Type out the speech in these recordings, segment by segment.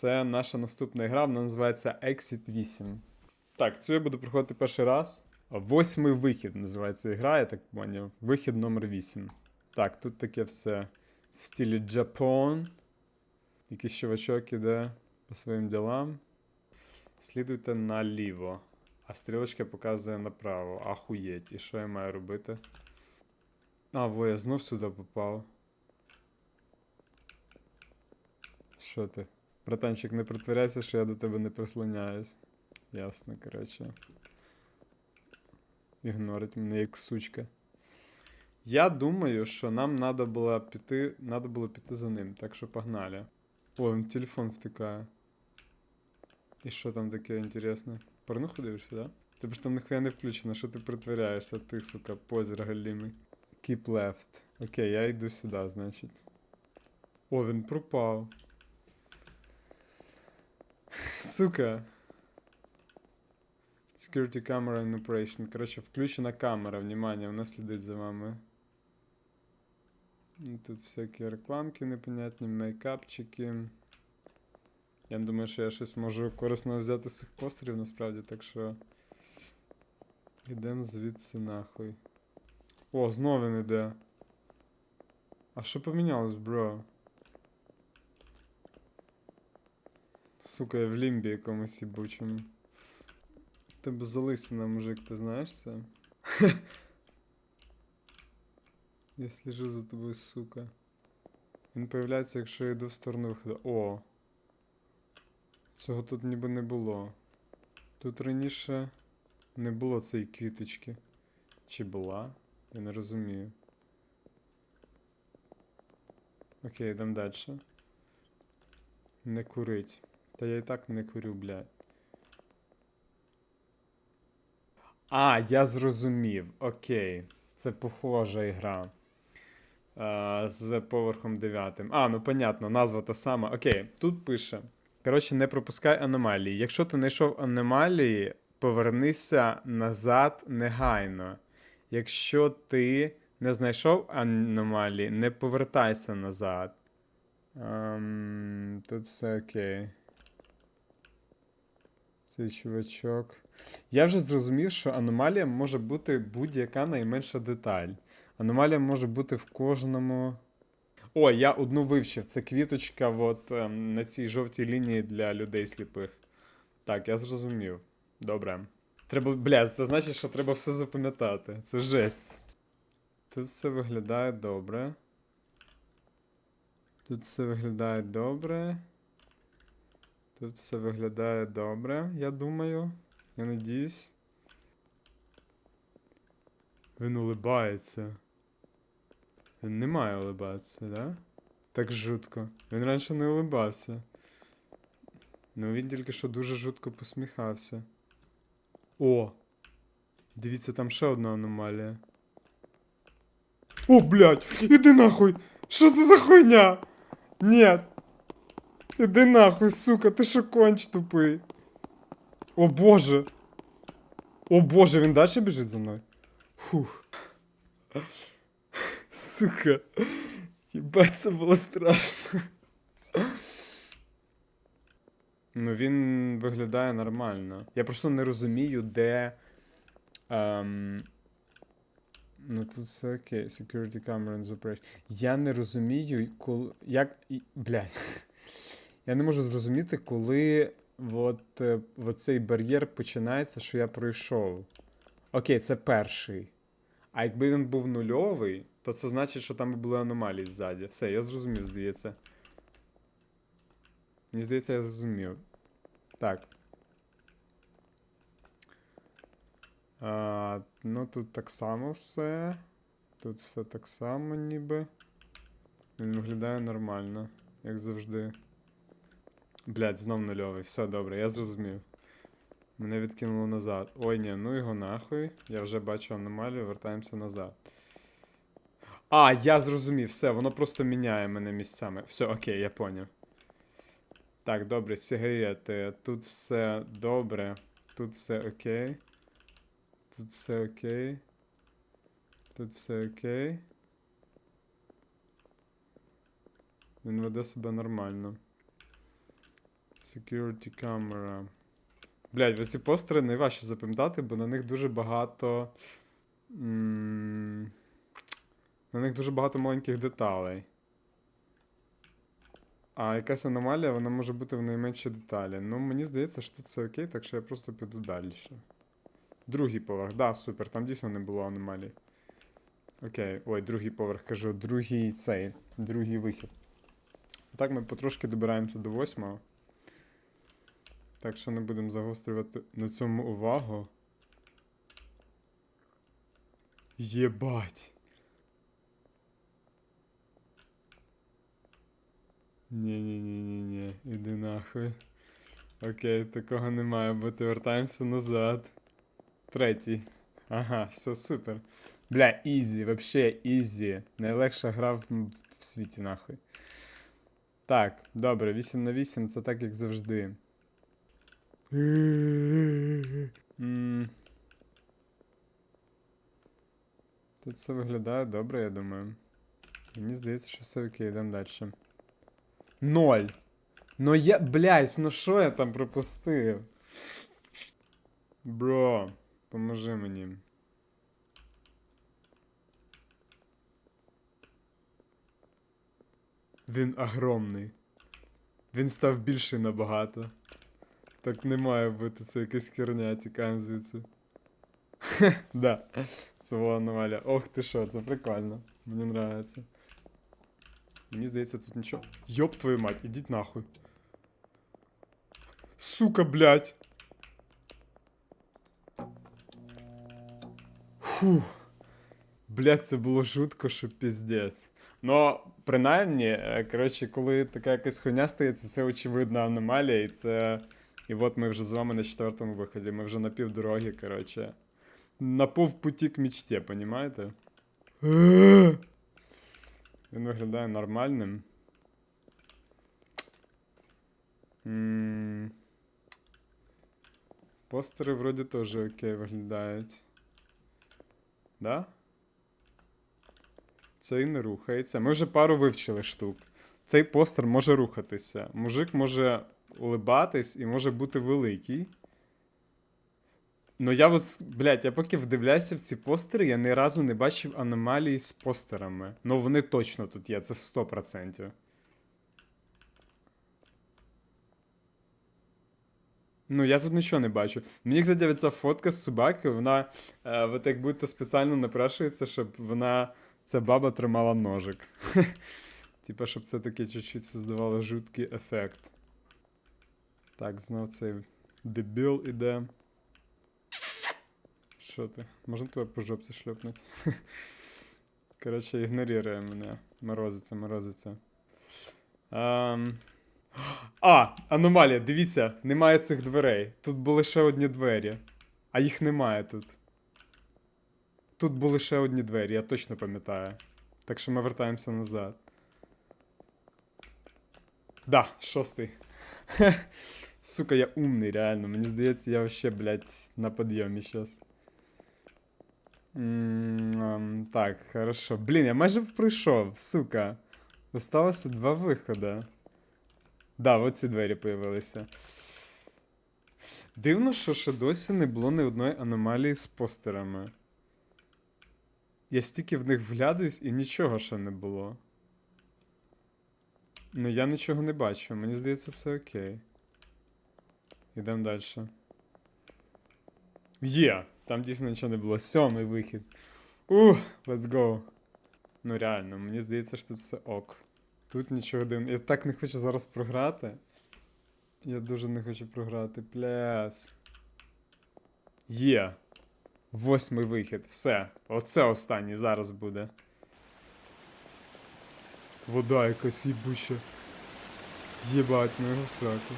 Це наша наступна гра, вона називається Exit 8. Так, цю я буду проходити перший раз. Восьмий вихід називається гра, я так поняв. Вихід номер 8. Так, тут таке все в стилі Джапон. Якийсь чувачок іде по своїм ділам. Слідуйте наліво. А стрілочка показує направо. Ахуєть. І що я маю робити? А, во, я знов сюди попав. Що ти? Братанчик, не притворяйся, що я до тебе не прислоняюсь. Ясно, коротше. Ігнорить мене як сучка. Я думаю, що нам треба було піти, надо було піти за ним, так що погнали. О, він телефон втикає. І що там таке інтересне? Порнуху дивишся, да? Тебе ж там ніхуя не включено, що ти притворяєшся, ти, сука, позір галімий. Keep left. Окей, я йду сюди, значить. О, він пропав. Сука. Security camera in operation. Коротше, включена камера, внимание, вона слідить за вами. Ну, Тут всякі рекламки непонятні, мейкапчики. Я думаю, що я щось можу корисно взяти з цих постерів, насправді, так що. Ідемо звідси нахуй. О, знову він іде. А що помінялось, бро? Сука, я в лімбі якомусь їбучому. Тебе залисина, мужик, ти знаєш це? я сліжу за тобою, сука. Він появляється, якщо я йду в сторону виходу. О! Цього тут ніби не було. Тут раніше не було цієї квіточки. Чи була? Я не розумію. Окей, йдемо далі. Не курить. Та я і так не курю, блядь. А, я зрозумів. Окей. Це похожа ігра. А, з поверхом 9. А, ну понятно, назва та сама. Окей, тут пише. Коротше, не пропускай аномалії. Якщо ти знайшов аномалії, повернися назад негайно. Якщо ти не знайшов аномалії, не повертайся назад. Ем, тут все окей. Цей чувачок. Я вже зрозумів, що аномалія може бути будь-яка найменша деталь. Аномалія може бути в кожному. О, я одну вивчив. Це квіточка от, ем, на цій жовтій лінії для людей сліпих. Так, я зрозумів. Добре. Треба. Бля, це значить, що треба все запам'ятати. Це жесть. Тут все виглядає добре. Тут все виглядає добре. Тут все виглядає добре, я думаю. Я надіюсь. Він улибається. Він не має улибатися, да? Так жутко. Він раніше не улибався. Ну він тільки що дуже жутко посміхався. О! Дивіться, там ще одна аномалія. О, блядь! Іди нахуй! Що це за хуйня? Нет! Іди нахуй, сука, ти що конч тупий? О боже! О боже, він далі біжить за мною? Фух. Сука. Єбать, це було страшно. Ну, він виглядає нормально. Я просто не розумію, де. Ем... Ну тут все окей. Security camera and operation. Я не розумію, коли. Як. Блядь. Я не можу зрозуміти, коли от, е, от цей бар'єр починається, що я пройшов. Окей, це перший. А якби він був нульовий, то це значить, що там були аномалії ззаді. Все, я зрозумів, здається. Мені здається, я зрозумів. Так. А, ну тут так само все. Тут все так само, ніби. Він виглядає нормально, як завжди. Блять, знов нульовий. Все добре, я зрозумів. Мене відкинуло назад. Ой, ні, ну його нахуй. Я вже бачу аномалію, вертаємося назад. А, я зрозумів, все, воно просто міняє мене місцями. Все, окей, я поняв. Так, добре, сигарети. Тут все добре. Тут все окей. Тут все окей. Тут все окей. Він веде себе нормально. Security camera. Блять, ці постери найважче запам'ятати, бо на них дуже багато. м, На них дуже багато маленьких деталей. А якась аномалія, вона може бути в найменшій деталі. Ну, мені здається, що тут все окей, так що я просто піду далі. Другий поверх, да, супер, там дійсно не було аномалій. Окей, ой, другий поверх кажу, другий цей, другий вихід. Так ми потрошки добираємося до восьмого. Так що не будемо загострювати на цьому увагу. Єбать. Ні-ні-ні-ні-ні, іди нахуй. Окей, такого не має бути. Вертаємося назад. Третій. Ага, все супер. Бля, ізі, вообще ізі. Найлегша гра в, в світі, нахуй. Так, добре, 8 на 8 це так, як завжди. Тут все виглядає добре, я думаю. Мені здається, що все окей, йдемо далі. Ноль. Ну я. Блять, ну що я там пропустив? Бро, поможи мені. Він огромний. Він став більший набагато. Так не має бути, це якась херня, тікаємо звідси. Да. Це була аномалія. Ох ти що, це прикольно. Мені нравиться. Мені здається, тут нічого. Йоп твою мать, ідіть нахуй. Сука, блядь. Фух. Блядь, це було жутко, що піздець. Ну, принаймні, е, коротше, коли така якась хуйня стається, це очевидна аномалія, і це. І от ми вже з вами на четвертому виході. Ми вже на півдороги, коротше. На повпуті к мечті, понімаєте? Він виглядає нормальним. Постери вроді теж окей виглядають. Да? Цей не рухається. Ми вже пару вивчили штук. Цей постер може рухатися. Мужик може улибатись і може бути великий. Ну я от, блядь, я поки вдивляюся в ці постери, я ні разу не бачив аномалії з постерами. Ну вони точно тут є, це 100%. Ну, я тут нічого не бачу. Мені, кстати, фотка з собакою, вона е, от як будто спеціально напрашується, щоб вона, ця баба тримала ножик. Типа, щоб це таке чуть-чуть создавало жуткий ефект. Так, знов цей дебіл іде. Що ти? Можна тебе по жопці шльопнути? Коротше, ігнорує мене. Морозиться, морозиться. Ам... А, аномалія, дивіться, немає цих дверей. Тут були ще одні двері. А їх немає тут. Тут були ще одні двері, я точно пам'ятаю. Так що ми вертаємося назад. Да, шостий. Сука, я умний, реально. Мені здається, я вообще, блядь, на підйомі ам, Так, хорошо. Блін, я майже пройшов, сука. Осталося два виходи. Да, от ці двері появилися. Дивно, що ще досі не було ні одної аномалії з постерами. Я стільки в них вглядаюсь і нічого ще не було. Ну, я нічого не бачу. Мені здається, все окей. Ідемо далі. Є! Там дійсно нічого не було. Сьомий вихід. Ух, let's go. Ну реально, мені здається, що все ок. Тут нічого дивного. Я так не хочу зараз програти. Я дуже не хочу програти. Пляс. Є. Восьмий вихід. Все. Оце останній зараз буде. Вода якась їбуча. Єбать, ну його сраку.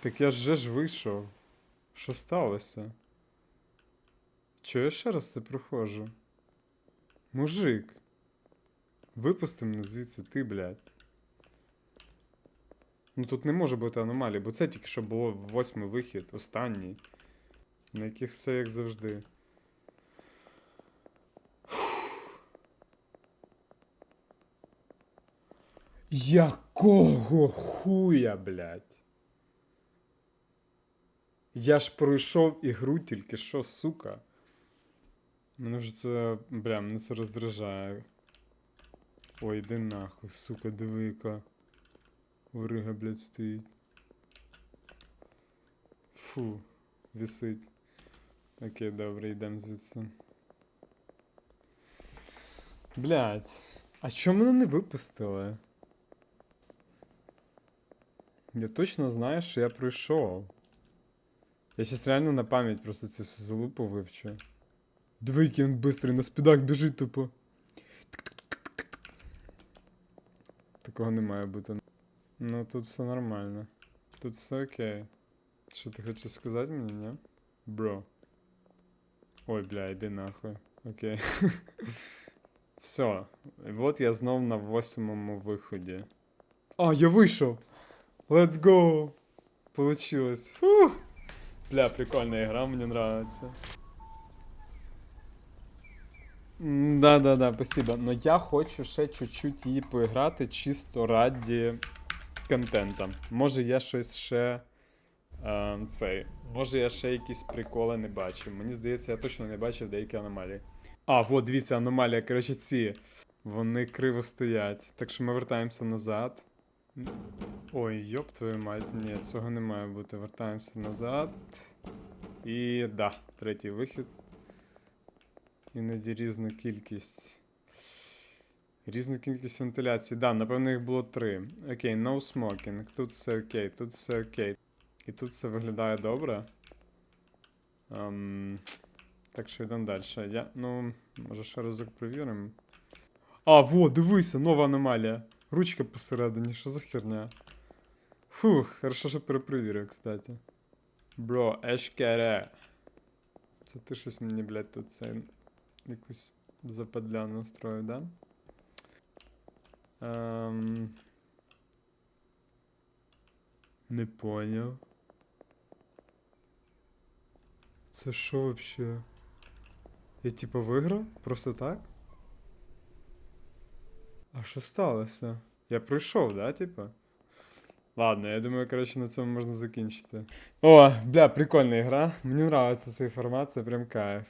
Так я вже ж вийшов. Що сталося? Чого я ще раз це проходжу? Мужик. Випусти мене звідси ти, блядь. Ну тут не може бути аномалії, бо це тільки що було восьмий вихід, останній. На яких все як завжди. Якого хуя, блядь? Я ж пройшов ігру тільки що, сука. Мене вже це. Бля, мене це роздражає. Ой, іди нахуй, сука, диви, яка. Ворига, блядь, стоїть. Фу, висить. Окей, добре, йдемо звідси. Блядь, а чому мене не випустили? Я точно знаю, що я пройшов. Я щас реально на пам'ять просто цю залупу вивчу. Диви, який він бистрий, на спідах біжить тупо. Такого не має бути. Ну тут все нормально. Тут все окей. Що ти хочеш сказати мені, ні? Бро. Ой, бля, йди нахуй. Окей. Все. Вот я знов на восьмому виході. А, я вийшов! Let's go! Получилось. Фух! Бля, прикольная игра, мне нравится. Да-да-да, спасибо. Но я хочу ще чуть-чуть її поіграти чисто раді контента. Може я щось ще. Е, цей. Може я ще якісь приколи не бачив. Мені здається, я точно не бачив деякі аномалії. А, вот, дивіться, аномалія. Коротше, ці. Вони криво стоять. Так що ми вертаємося назад. Ой, йоп твою мать, ні, цього не має бути. Вертаємося назад. І да, третій вихід. Іноді різна кількість. Різна кількість вентиляцій. Да, напевно, їх було три. Окей, no smoking. Тут все окей, тут все окей. І тут все виглядає добре. Ем, так що йдемо далі. Я, ну, може ще разок перевіримо. А, во, дивися, нова аномалія. Ручка посередині, що за херня? Фух, хорошо, що перепровірив, кстати. Бро, ешкере. Це ти щось мені, блядь, тут це якусь западляну устрою, да? Ем... Не поняв. Це що вообще? Я типа виграв? Просто так? А що сталося? Я пройшов, да, типа? Ладно, я думаю, коротше, на цьому можна закінчити. О, бля, прикольна гра. Мені нравиться формат, це прям кайф.